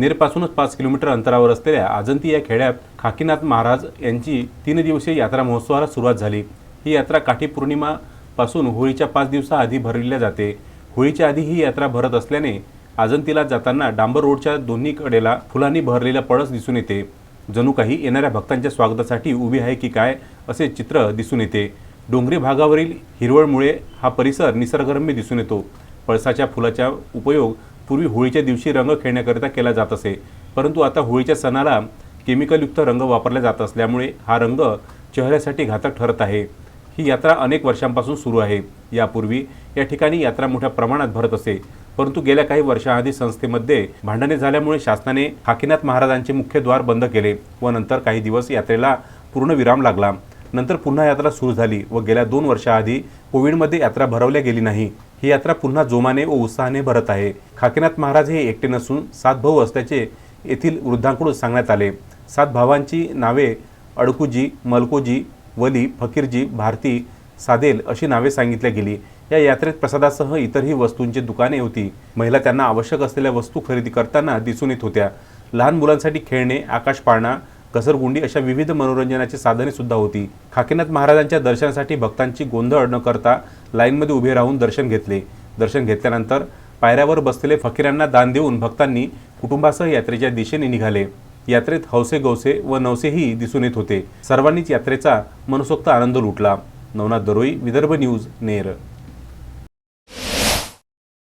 नेरपासूनच पाच किलोमीटर अंतरावर असलेल्या आजंती या खेड्यात खाकीनाथ महाराज यांची तीन दिवसीय यात्रा महोत्सवाला सुरुवात झाली. ही यात्रा काठी पौर्णिमापासून होळीच्या पाच दिवसाआधी भरविल्या जाते. होळीच्या आधी ही यात्रा भरत असल्याने आजंतीला जाताना डांबर रोडच्या दोन्ही कडेला फुलांनी भरलेला पळस दिसून येते. जणू काही येणाऱ्या भक्तांच्या स्वागतासाठी उभी आहे की काय असे चित्र दिसून येते. डोंगरी भागावरील हिरवळमुळे हा परिसर निसर्गरम्य दिसून येतो. पळसाच्या फुलाचा उपयोग पूर्वी होळीच्या दिवशी रंग खेळण्याकरिता केला जात असे. परंतु आता होळीच्या सणाला केमिकलयुक्त रंग वापरला जात असल्यामुळे हा रंग चेहऱ्यासाठी घातक ठरत आहे. ही यात्रा अनेक वर्षांपासून सुरू आहे. यापूर्वी या ठिकाणी यात्रा मोठ्या प्रमाणात भरत असे. परंतु गेल्या काही वर्षाआधी संस्थेमध्ये भांडणे झाल्यामुळे शासनाने हाकीनाथ महाराजांचे मुख्य द्वार बंद केले व नंतर काही दिवस यात्रेला पूर्ण विराम लागला. नंतर पुन्हा यात्रा सुरू झाली व गेल्या दोन वर्षाआधी कोविडमध्ये यात्रा भरवल्या गेली नाही. ही यात्रा पुन्हा जोमाने व उत्साहाने भरत आहे. खाकीनाथ महाराज हे एकटे नसून सात भाऊ असल्याचे येथील वृद्धांकडून सांगण्यात आले. सात भावांची नावे अडकुजी मलकोजी वली फकीरजी भारती सादेल अशी नावे सांगितल्या गेली. या यात्रेत प्रसादासह इतरही वस्तूंची दुकाने होती. महिला त्यांना आवश्यक असलेल्या वस्तू खरेदी करताना दिसून येत होत्या. लहान मुलांसाठी खेळणे आकाश पाळणा घसरगुंडी अशा विविध मनोरंजनाची साधने सुद्धा होती. खाकीनाथ महाराजांच्या दर्शनासाठी भक्तांची गोंधळ न करता लाईनमध्ये उभे राहून दर्शन घेतले. दर्शन घेतल्यानंतर पायऱ्यावर बसलेले फकीरांना दान देऊन भक्तांनी कुटुंबासह यात्रेच्या दिशेने निघाले. यात्रेत हौसे गौसे व नवसेही दिसून येत होते. सर्वांनीच यात्रेचा मनसोक्त आनंद लुटला. नवनाथ दरोई विदर्भ न्यूज नेर.